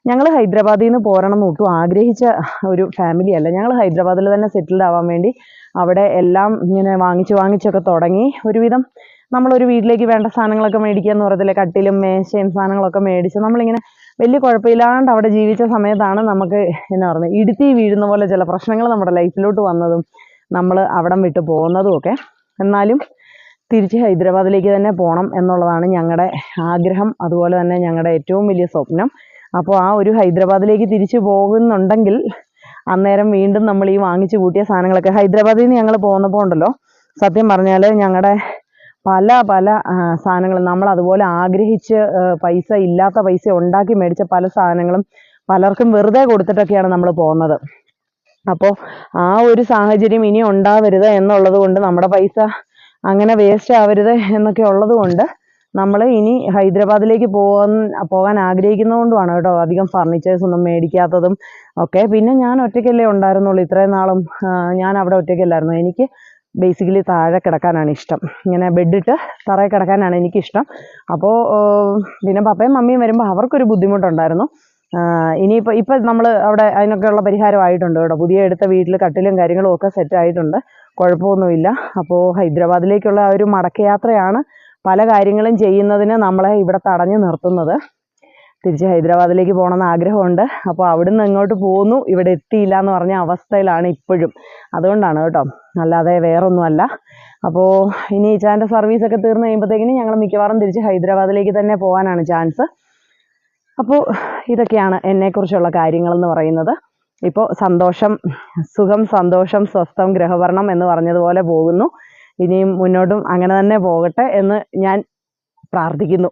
ഞങ്ങൾ ഹൈദരാബാദിൽ നിന്ന് പോരണം ഒട്ടും ആഗ്രഹിച്ച ഒരു ഫാമിലി അല്ല. ഞങ്ങൾ ഹൈദരാബാദിൽ തന്നെ സെറ്റിൽഡ് ആവാൻ വേണ്ടി അവിടെ എല്ലാം ഇങ്ങനെ വാങ്ങിച്ച് വാങ്ങിച്ചൊക്കെ തുടങ്ങി. ഒരുവിധം നമ്മളൊരു വീട്ടിലേക്ക് വേണ്ട സാധനങ്ങളൊക്കെ മേടിക്കുക എന്ന് പറയത്തില്ലേ? കട്ടിലും മേശയും സാധനങ്ങളൊക്കെ മേടിച്ച് നമ്മളിങ്ങനെ വലിയ കുഴപ്പമില്ലാണ്ട് അവിടെ ജീവിച്ച സമയത്താണ് നമുക്ക് എന്നാ പറയുന്നത് ഇടുത്തി വീഴുന്ന പോലെ ചില പ്രശ്നങ്ങൾ നമ്മുടെ ലൈഫിലോട്ട് വന്നതും നമ്മൾ അവിടം വിട്ട് പോകുന്നതും ഒക്കെ. എന്നാലും തിരിച്ച് ഹൈദരാബാദിലേക്ക് തന്നെ പോകണം എന്നുള്ളതാണ് ഞങ്ങളുടെ ആഗ്രഹം. അതുപോലെ തന്നെ ഞങ്ങളുടെ ഏറ്റവും വലിയ സ്വപ്നം. അപ്പോൾ ആ ഒരു ഹൈദരാബാദിലേക്ക് തിരിച്ചു പോകുന്നുണ്ടെങ്കിൽ അന്നേരം വീണ്ടും നമ്മൾ ഈ വാങ്ങിച്ചു കൂട്ടിയ സാധനങ്ങളൊക്കെ ഹൈദരാബാദിൽ നിന്ന് ഞങ്ങൾ പോകുന്നപ്പോൾ ഉണ്ടല്ലോ. സത്യം പറഞ്ഞാൽ ഞങ്ങളുടെ പല പല സാധനങ്ങൾ നമ്മൾ അതുപോലെ ആഗ്രഹിച്ച് പൈസ ഇല്ലാത്ത പൈസ ഉണ്ടാക്കി മേടിച്ച പല സാധനങ്ങളും പലർക്കും വെറുതെ കൊടുത്തിട്ടൊക്കെയാണ് നമ്മൾ പോകുന്നത്. അപ്പോൾ ആ ഒരു സാഹചര്യം ഇനി ഉണ്ടാവരുത് എന്നുള്ളത് കൊണ്ട് നമ്മുടെ പൈസ അങ്ങനെ വേസ്റ്റ് ആവരുത് എന്നൊക്കെ ഉള്ളത് കൊണ്ട് നമ്മൾ ഇനി ഹൈദരാബാദിലേക്ക് പോകാൻ പോകാൻ ആഗ്രഹിക്കുന്നതുകൊണ്ടുമാണ് കേട്ടോ അധികം ഫർണിച്ചേഴ്സ് ഒന്നും മേടിക്കാത്തതും ഒക്കെ. പിന്നെ ഞാൻ ഒറ്റയ്ക്കല്ലേ ഉണ്ടായിരുന്നുള്ളൂ. ഇത്രയും നാളും ഞാൻ അവിടെ ഒറ്റയ്ക്കല്ലായിരുന്നു. എനിക്ക് ബേസിക്കലി താഴെ കിടക്കാനാണ് ഇഷ്ടം. ഇങ്ങനെ ബെഡിട്ട് തറയിൽ കിടക്കാനാണ് എനിക്കിഷ്ടം. അപ്പോൾ പിന്നെ പപ്പയും മമ്മിയും വരുമ്പോൾ അവർക്കൊരു ബുദ്ധിമുട്ടുണ്ടായിരുന്നു. ഇനിയിപ്പോൾ ഇപ്പം നമ്മൾ അവിടെ അതിനൊക്കെയുള്ള പരിഹാരമായിട്ടുണ്ട് കേട്ടോ. പുതിയ എടുത്ത വീട്ടിൽ കട്ടിലും കാര്യങ്ങളും ഒക്കെ സെറ്റ് ആയിട്ടുണ്ട്. കുഴപ്പമൊന്നുമില്ല. അപ്പോൾ ഹൈദരാബാദിലേക്കുള്ള ആ ഒരു മടക്കയാത്രയാണ് പല കാര്യങ്ങളും ചെയ്യുന്നതിന് നമ്മളെ ഇവിടെ തടഞ്ഞു നിർത്തുന്നത്. തിരിച്ച് ഹൈദരാബാദിലേക്ക് പോകണമെന്ന് ആഗ്രഹമുണ്ട്. അപ്പോൾ അവിടുന്ന് ഇങ്ങോട്ട് പോന്നു ഇവിടെ എത്തിയില്ല എന്ന് പറഞ്ഞ അവസ്ഥയിലാണ് ഇപ്പോഴും. അതുകൊണ്ടാണ് കേട്ടോ. അല്ലാതെ വേറൊന്നുമല്ല. അപ്പോൾ ഇനി ഇച്ചാന്റെ സർവീസൊക്കെ തീർന്നു കഴിയുമ്പോഴത്തേക്കിന് ഞങ്ങൾ മിക്കവാറും തിരിച്ച് ഹൈദരാബാദിലേക്ക് തന്നെ പോകാനാണ് ചാൻസ് അപ്പോൾ ഇതൊക്കെയാണ് എന്നെക്കുറിച്ചുള്ള കാര്യങ്ങളെന്ന് പറയുന്നത്. ഇപ്പോൾ സന്തോഷം സുഖം സന്തോഷം സ്വസ്ഥം ഗ്രഹവർണം എന്ന് പറഞ്ഞതുപോലെ പോകുന്നു. ഇനിയും മുന്നോട്ടും അങ്ങനെ തന്നെ പോകട്ടെ എന്ന് ഞാൻ പ്രാർത്ഥിക്കുന്നു.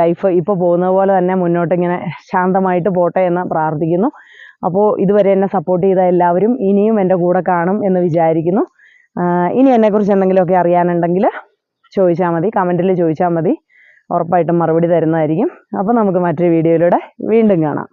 ലൈഫ് ഇപ്പോൾ പോകുന്ന പോലെ തന്നെ മുന്നോട്ട് ഇങ്ങനെ ശാന്തമായിട്ട് പോട്ടെ എന്ന് പ്രാർത്ഥിക്കുന്നു. അപ്പോൾ ഇതുവരെ എന്നെ സപ്പോർട്ട് ചെയ്ത എല്ലാവരും ഇനിയും എന്റെ കൂടെ കാണും എന്ന് വിചാരിക്കുന്നു. ഇനി എന്നെക്കുറിച്ച് എന്തെങ്കിലുമൊക്കെ അറിയാനുണ്ടെങ്കിൽ ചോദിച്ചാൽ മതി കമന്റിൽ ചോദിച്ചാൽ മതി. ഉറപ്പായിട്ടും മറുപടി തരുന്നതായിരിക്കും. അപ്പോൾ നമുക്ക് മറ്റൊരു വീഡിയോയിലൂടെ വീണ്ടും കാണാം.